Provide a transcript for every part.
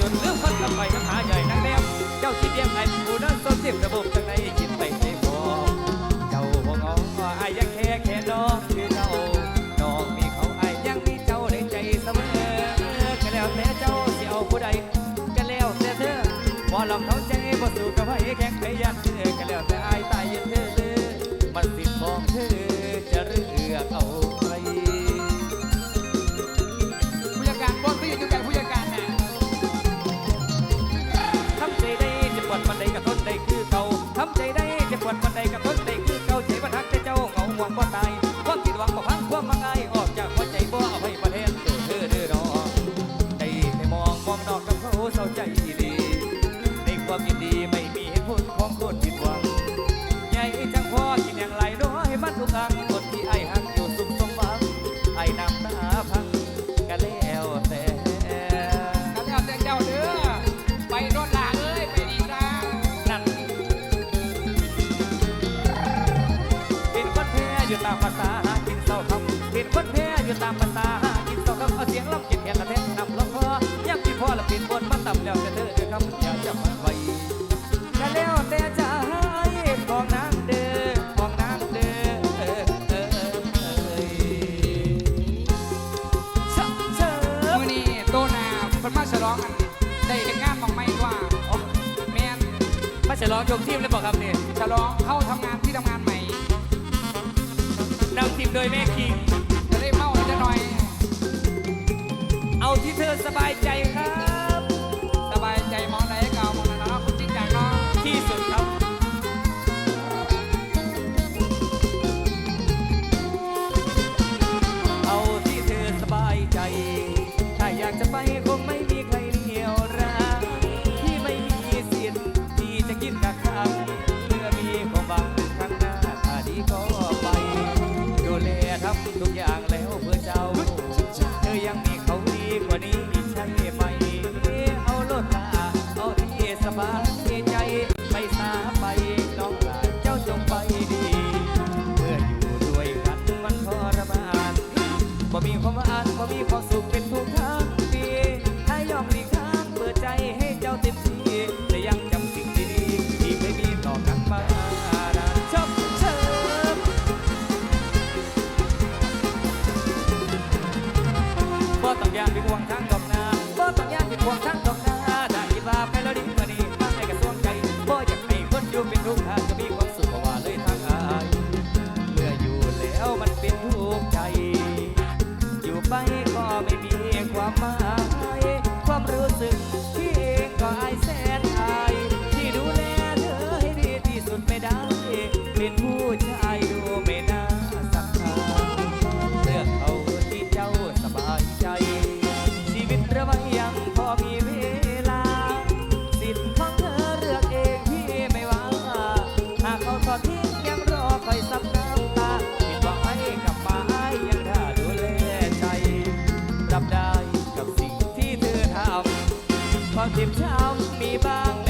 จนลืมคนกลัไปน้ำหาใหญ่นักแนมเจ้าชีเดียงไอ้ผู้นั้นสนเสียระบบ ชีเลยบอกครับเนี่ยฉลองเข้าทำงานที่ทำงานใหม่นำทีมโดยแม่คิงจะได้เมาจะหน่อย เอาที่เธอสบายใจครับ สบายใจมองไหนเก่ามองไหนเนาะคุณจริงจังนะที่สุดครับเอาที่เธอสบายใจ ถ้าอยากจะไปคงไม่ Hoàn. เจ็บช้ำมีบ้าง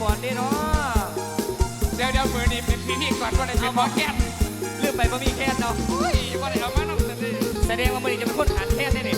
ก่อนดิเนาะเดี๋ยวเดี๋ยวมือนี่เป็พี่พี่ก่อนว่าได้เป็นหอแคนลืมไปบ่มีแคนเนาะอุ้ยว่าได้เอามาน้ำเสนแสดงว่ามือนี่จะเป็นคนหาแคนได้เนี่ย